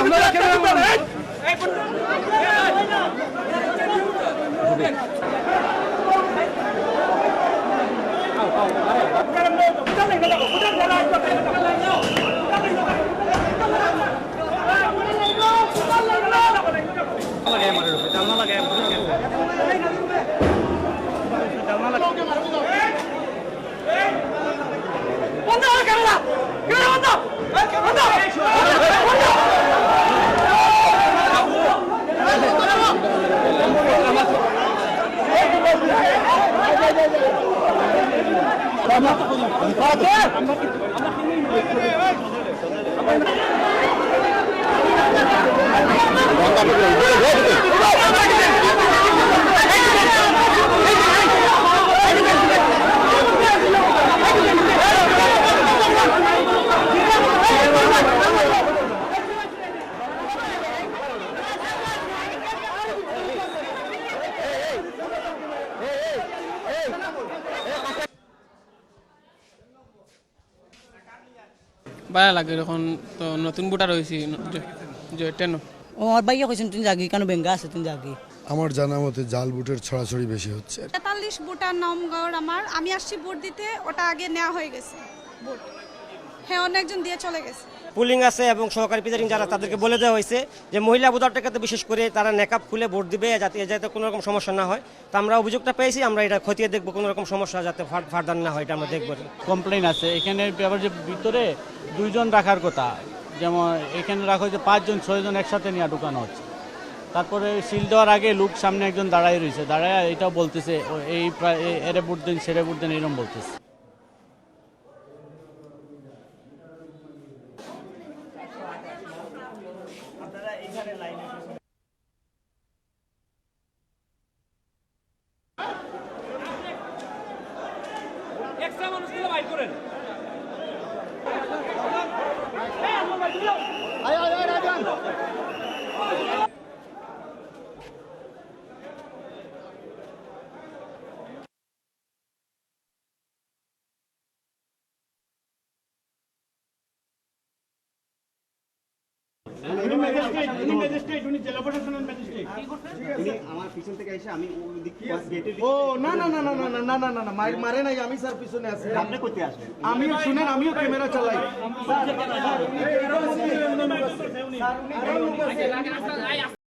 আপনারা কেন Hey, come on! Tamam. Fatih! Allah'ın ভালো লাগে এখন তো নতুন বুটা হয়েছি জয়টেন ও আমার ভাইয়া কইছেন তুমি জাগি কেন বেঙ্গা আছে তুমি জাগি। আমার জানা মতে জাল বুটের ছড়াছড়ি বেশি হচ্ছে তেতাল্লিশ বুটার নমগড় আমার আমি আসছি বুট দিতে ওটা আগে নেওয়া হয়ে গেছে বুট। হ্যাঁ অনেকজন দিয়ে চলে গেছে। পুলিং আছে এবং সহকারী প্রিজাইডিং যারা তাদেরকে বলে দেওয়া হয়েছে যে মহিলা ভোটারটাকে বিশেষ করে তারা নেকাপ খুলে ভোট দিবে যাতে যাতে কোনো রকম সমস্যা না হয়। তো আমরা অভিযোগটা পেয়েছি, আমরা এটা খতিয়ে দেখব কোনো রকম সমস্যা যাতে ফার- ফারদার না হয়, এটা আমরা দেখব। কমপ্লেন আছে। এখানে ব্যাপার যে ভিতরে দুইজন রাখার কথা, যেমন এখানে রাখা হয়েছে পাঁচজন, ছয়জন একসাথে নিয়ে ঢুকানো হচ্ছে। তারপরে সিল দেওয়ার আগে লোক সামনে একজন দাঁড়াই রয়েছে, দাঁড়ায় এটাও বলতেছে এই প্রায় এরে ভোট দেন, সেরে ভোট দেন এরকম বলতেছে। ইসলাম মানুষগুলো বাইর করেন। ও না না না না না না না না না না মার মারে নাই আমি স্যার পিছনে আছি আপনি আসবেন আমিও শুনেন আমিও ক্যামেরা চালাই